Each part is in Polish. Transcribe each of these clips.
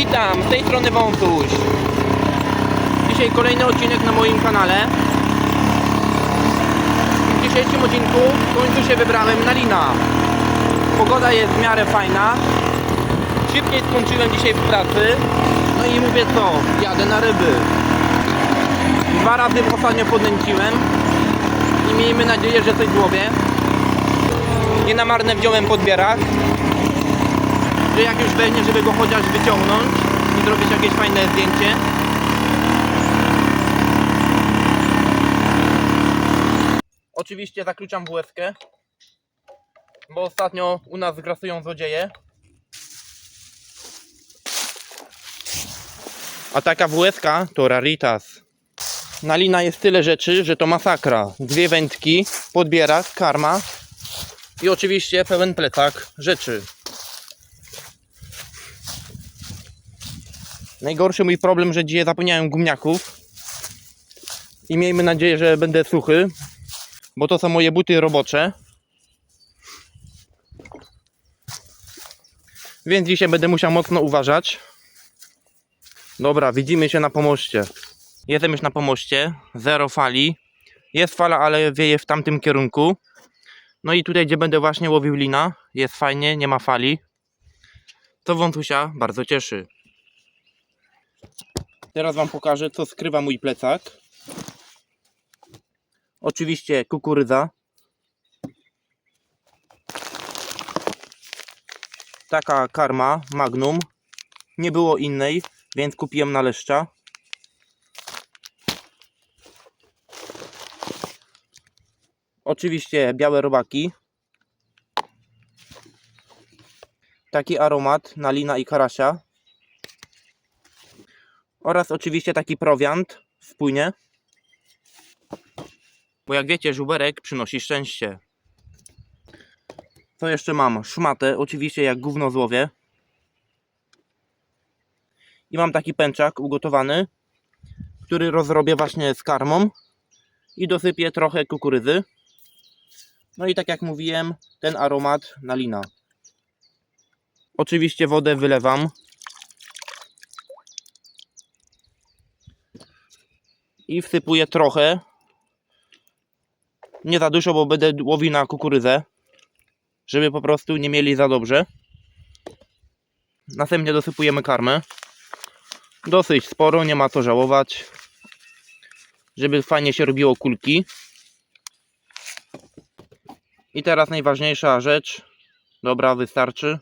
Witam, z tej strony Wątuś. Dzisiaj kolejny odcinek na moim kanale. W dzisiejszym odcinku w końcu się wybrałem na lina. Pogoda jest w miarę fajna. Szybciej skończyłem dzisiaj w pracy. No i mówię co, jadę na ryby. Dwa razy ostatnio podnęciłem. I miejmy nadzieję, że coś złowię. Nie na marne wziąłem podbierak że jak już będzie, żeby go chociaż wyciągnąć i zrobić jakieś fajne zdjęcie. Oczywiście zakluczam WS-kę, bo ostatnio u nas grasują złodzieje. A taka WS to raritas. Na lina jest tyle rzeczy, że to masakra. Dwie wędki, podbierak, karma i oczywiście pełen plecak rzeczy. Najgorszy mój problem, że dzisiaj zapomniałem gumniaków. I miejmy nadzieję, że będę suchy. Bo to są moje buty robocze. Więc dzisiaj będę musiał mocno uważać. Dobra, widzimy się na pomoście. Jestem już na pomoście. Zero fali. Jest fala, ale wieje w tamtym kierunku. No i tutaj, gdzie będę właśnie łowił lina, jest fajnie, nie ma fali. To wątusia bardzo cieszy. Teraz Wam pokażę, co skrywa mój plecak. Oczywiście kukurydza. Taka karma Magnum. Nie było innej, więc kupiłem na leszcza. Oczywiście białe robaki. Taki aromat na lina i karasia oraz oczywiście taki prowiant w płynie. Bo jak wiecie, żuberek przynosi szczęście. Co jeszcze mam? Szmatę, oczywiście jak gówno złowie. I mam taki pęczak ugotowany, który rozrobię właśnie z karmą i dosypię trochę kukurydzy. No i tak jak mówiłem, ten aromat na lina. Oczywiście wodę wylewam i wsypuję trochę. Nie za dużo, bo będę łowił na kukurydzę, żeby po prostu nie mieli za dobrze. Następnie dosypujemy karmę. Dosyć sporo, nie ma co żałować. Żeby fajnie się robiło kulki. I teraz najważniejsza rzecz. Dobra, wystarczy.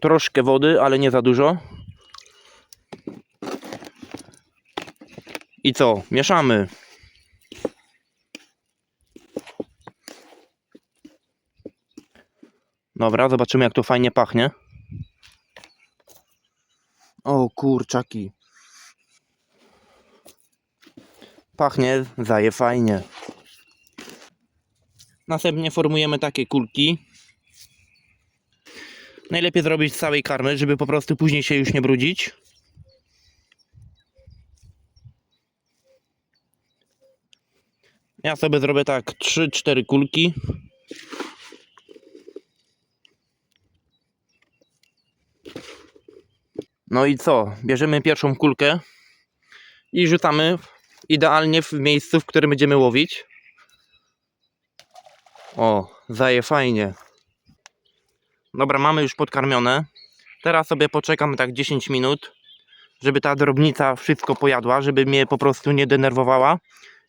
Troszkę wody, ale nie za dużo. I co? Mieszamy. Dobra, zobaczymy jak to fajnie pachnie. O kurczaki. Pachnie, zaje fajnie. Następnie formujemy takie kulki. Najlepiej zrobić z całej karmy, żeby po prostu później się już nie brudzić. Ja sobie zrobię tak 3-4 kulki. No i co? Bierzemy pierwszą kulkę i rzucamy idealnie w miejscu, w którym będziemy łowić. O, zaje fajnie. Dobra, mamy już podkarmione. Teraz sobie poczekamy tak 10 minut, żeby ta drobnica wszystko pojadła, żeby mnie po prostu nie denerwowała,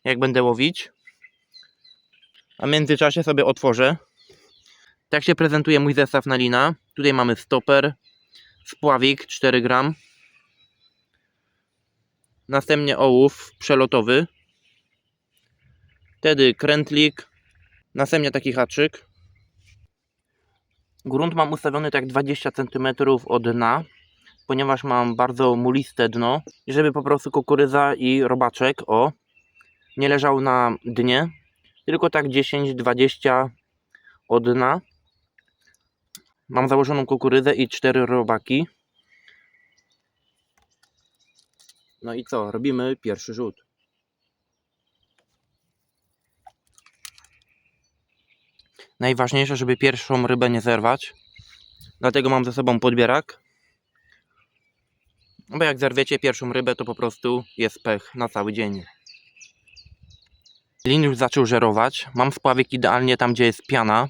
jak będę łowić. A w międzyczasie sobie otworzę. Tak się prezentuje mój zestaw na lina. Tutaj mamy stoper, spławik 4 gram. Następnie ołów przelotowy. Wtedy krętlik. Następnie taki haczyk. Grunt mam ustawiony tak 20 cm od dna, ponieważ mam bardzo muliste dno i żeby po prostu kukurydza i robaczek o nie leżał na dnie, tylko tak 10-20 od dna. Mam założoną kukurydzę i 4 robaki. No i co? Robimy pierwszy rzut. Najważniejsze, żeby pierwszą rybę nie zerwać. Dlatego mam ze sobą podbierak. No bo jak zerwiecie pierwszą rybę, to po prostu jest pech na cały dzień. Lin już zaczął żerować. Mam spławik idealnie tam, gdzie jest piana.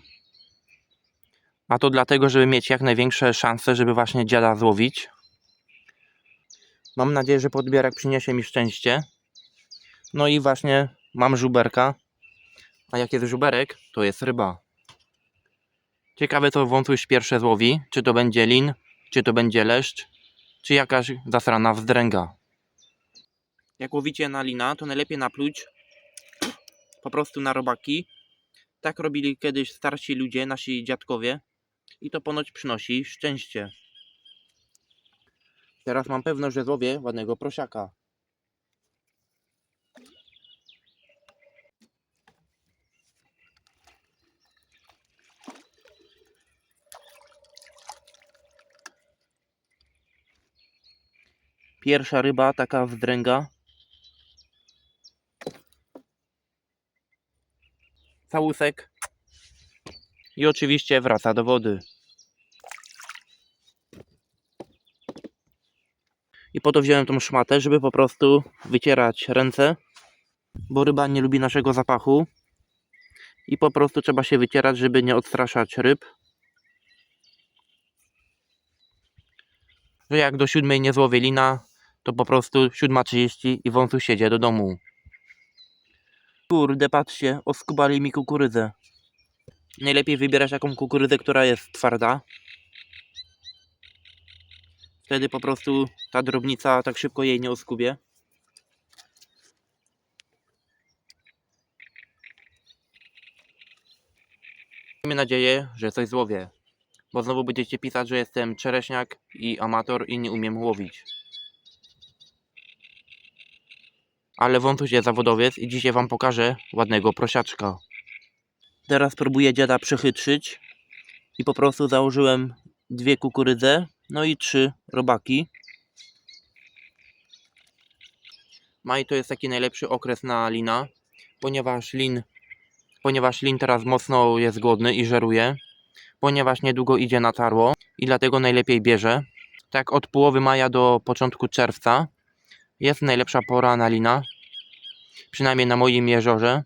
A to dlatego, żeby mieć jak największe szanse, żeby właśnie dziada złowić. Mam nadzieję, że podbierak przyniesie mi szczęście. No i właśnie mam żuberka. A jak jest żuberek, to jest ryba. Ciekawe co wątruś pierwsze złowi. Czy to będzie lin, czy to będzie leszcz, czy jakaś zasrana wzdręga. Jak łowicie na lina, to najlepiej napluć po prostu na robaki. Tak robili kiedyś starsi ludzie, nasi dziadkowie. I to ponoć przynosi szczęście. Teraz mam pewność, że złowię ładnego prosiaka. Pierwsza ryba, taka wzdręga. Całusek. I oczywiście wraca do wody. I po to wziąłem tą szmatę, żeby po prostu wycierać ręce, bo ryba nie lubi naszego zapachu. I po prostu trzeba się wycierać, żeby nie odstraszać ryb. Że jak do siódmej nie złowię lina, to po prostu 7.30 i wąsu siedzie do domu. Kurde, patrzcie, oskubali mi kukurydzę. Najlepiej wybierać taką kukurydzę, która jest twarda. Wtedy po prostu ta drobnica tak szybko jej nie oskubie. Miejmy nadzieję, że coś złowię. Bo znowu będziecie pisać, że jestem czereśniak i amator i nie umiem łowić. Ale wątpię jest zawodowiec i dzisiaj wam pokażę ładnego prosiaczka. Teraz próbuję dziada przechytrzyć i po prostu założyłem dwie kukurydze, no i trzy robaki. Maj to jest taki najlepszy okres na lina, ponieważ lin, ponieważ lin teraz mocno jest głodny i żeruje, ponieważ niedługo idzie na tarło i dlatego najlepiej bierze. Tak od połowy maja do początku czerwca jest najlepsza pora na lina, przynajmniej na moim jeziorze.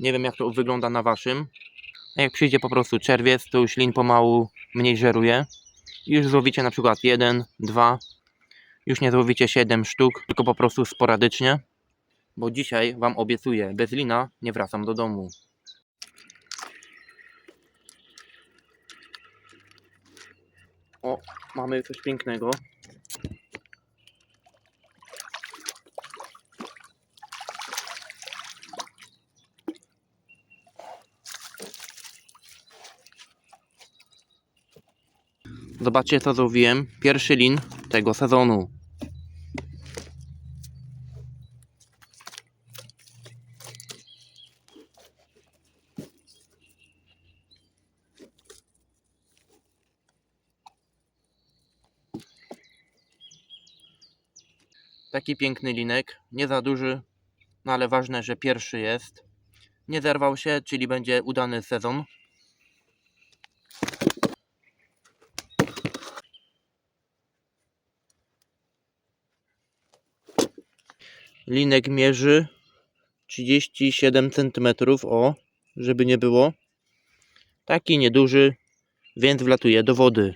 Nie wiem jak to wygląda na waszym. A jak przyjdzie po prostu czerwiec, to już lin pomału mniej żeruje. Już złowicie na przykład jeden, dwa. Już nie złowicie 7 sztuk, tylko po prostu sporadycznie. Bo dzisiaj wam obiecuję, bez lina nie wracam do domu. O, mamy coś pięknego. Zobaczcie co zrobiłem. Pierwszy lin tego sezonu. Taki piękny linek, nie za duży, no ale ważne, że pierwszy jest. Nie zerwał się, czyli będzie udany sezon. Linek mierzy 37 cm, o, żeby nie było. Taki nieduży, więc wlatuje do wody.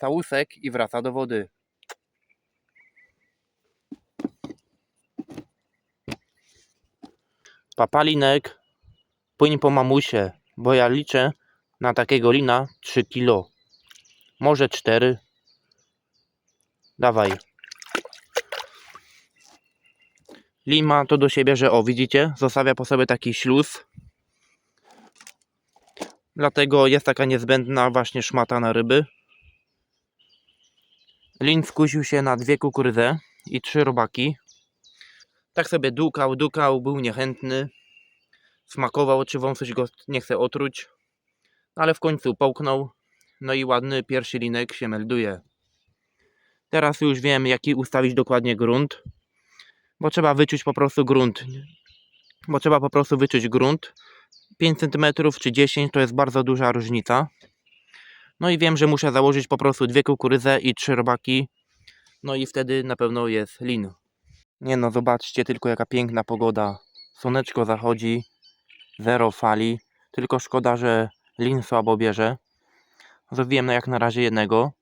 Całusek i wraca do wody. Papalinek, płyń po mamusie, bo ja liczę na takiego lina 3 kilo. Może 4. Dawaj. Lin ma to do siebie, że o, widzicie, zostawia po sobie taki śluz. Dlatego jest taka niezbędna właśnie szmata na ryby. Lin skusił się na dwie kukurydze i trzy robaki. Tak sobie dukał, dukał, był niechętny. Smakował, czy wąsuś go nie chce otruć. Ale w końcu połknął. No i ładny pierwszy linek się melduje. Teraz już wiem, jaki ustawić dokładnie grunt. Bo trzeba wyczuć po prostu grunt. Bo trzeba po prostu wyczuć grunt. 5 cm czy 10 to jest bardzo duża różnica. No i wiem, że muszę założyć po prostu dwie kukurydze i trzy robaki. No i wtedy na pewno jest lin. Nie no, zobaczcie tylko jaka piękna pogoda. Słoneczko zachodzi, zero fali. Tylko szkoda, że lin słabo bierze. Zrobiłem jak na razie jednego.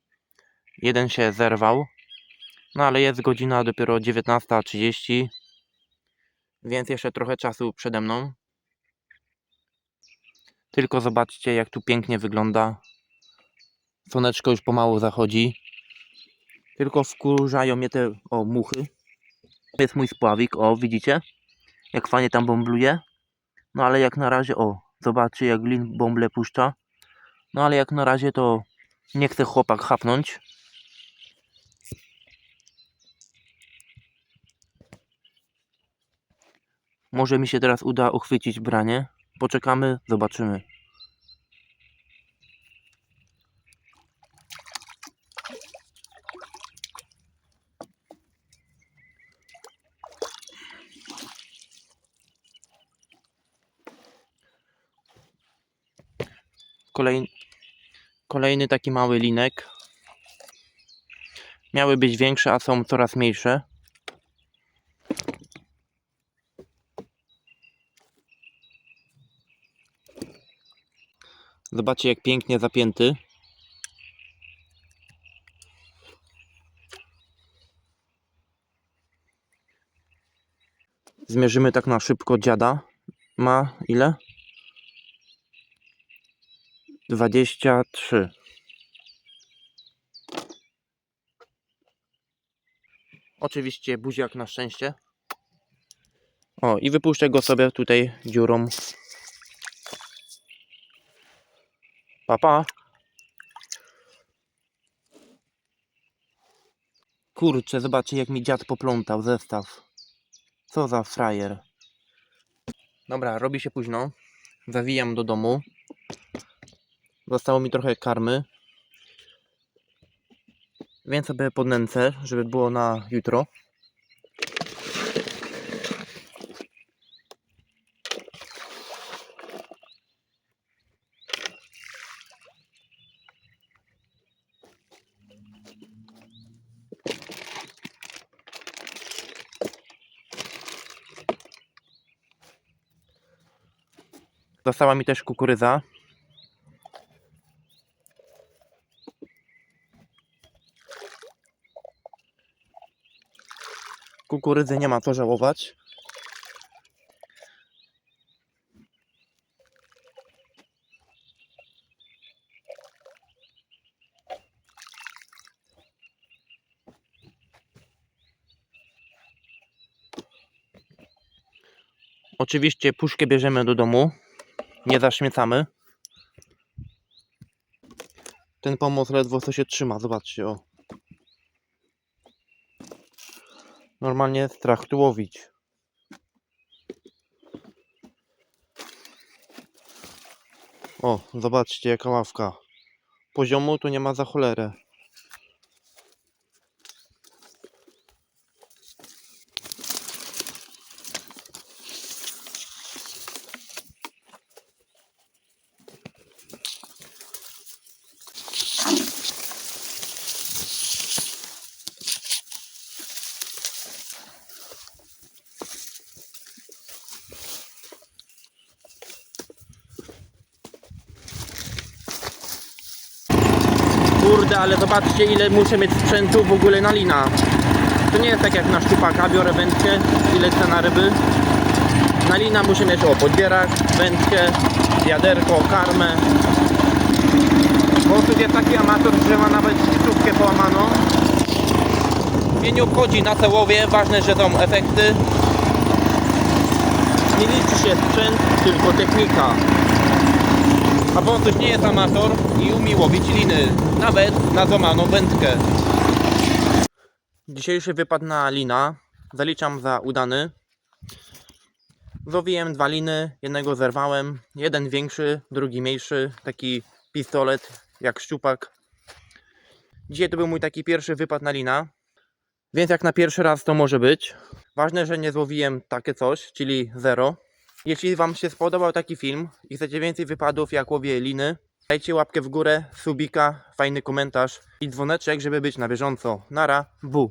Jeden się zerwał. No ale jest godzina dopiero 19.30. Więc jeszcze trochę czasu przede mną. Tylko zobaczcie jak tu pięknie wygląda. Słoneczko już pomału zachodzi. Tylko wkurzają mnie te o muchy. To jest mój spławik, o widzicie? Jak fajnie tam bąbluje. No ale jak na razie, o zobaczcie jak lin bąble puszcza. No ale jak na razie to nie chce chłopak chapnąć. Może mi się teraz uda uchwycić branie. Poczekamy, zobaczymy. Kolej... Kolejny taki mały linek. Miały być większe, a są coraz mniejsze. Zobaczcie jak pięknie zapięty. Zmierzymy tak na szybko dziada. Ma ile? 23. Oczywiście buziak na szczęście. O, i wypuszczę go sobie tutaj dziurą. Papa. Kurczę, zobaczcie jak mi dziad poplątał zestaw. Co za frajer. Dobra, robi się późno. Zawijam do domu. Zostało mi trochę karmy. Więc sobie podnęcę, żeby było na jutro. Została mi też kukurydza. Kukurydzy nie ma co żałować. Oczywiście puszkę bierzemy do domu. Nie zaśmiecamy. Ten pomoc ledwo co się trzyma, zobaczcie o. Normalnie strach tu łowić. O, zobaczcie jaka ławka. Poziomu tu nie ma za cholerę. Ale zobaczcie ile muszę mieć sprzętu w ogóle na lina. To nie jest tak jak na szczupaka, biorę wędkę i lecę na ryby. Na lina muszę mieć o podbierak, wędkę, wiaderko, karmę. Bo tu jest taki amator, że ma nawet sztuczkę połamaną. Mnie nie obchodzi na co ważne, że są efekty. Nie liczy się sprzęt, tylko technika. A wąsuś nie jest amator i umie łowić liny, nawet na złamaną wędkę. Dzisiejszy wypad na lina zaliczam za udany. Złowiłem dwa liny, jednego zerwałem, jeden większy, drugi mniejszy, taki pistolet jak szczupak. Dzisiaj to był mój taki pierwszy wypad na lina, więc jak na pierwszy raz to może być. Ważne, że nie złowiłem takie coś, czyli zero. Jeśli Wam się spodobał taki film i chcecie więcej wypadów jak łowię liny, Dajcie łapkę w górę, subika, fajny komentarz i dzwoneczek, żeby być na bieżąco. Nara, bu.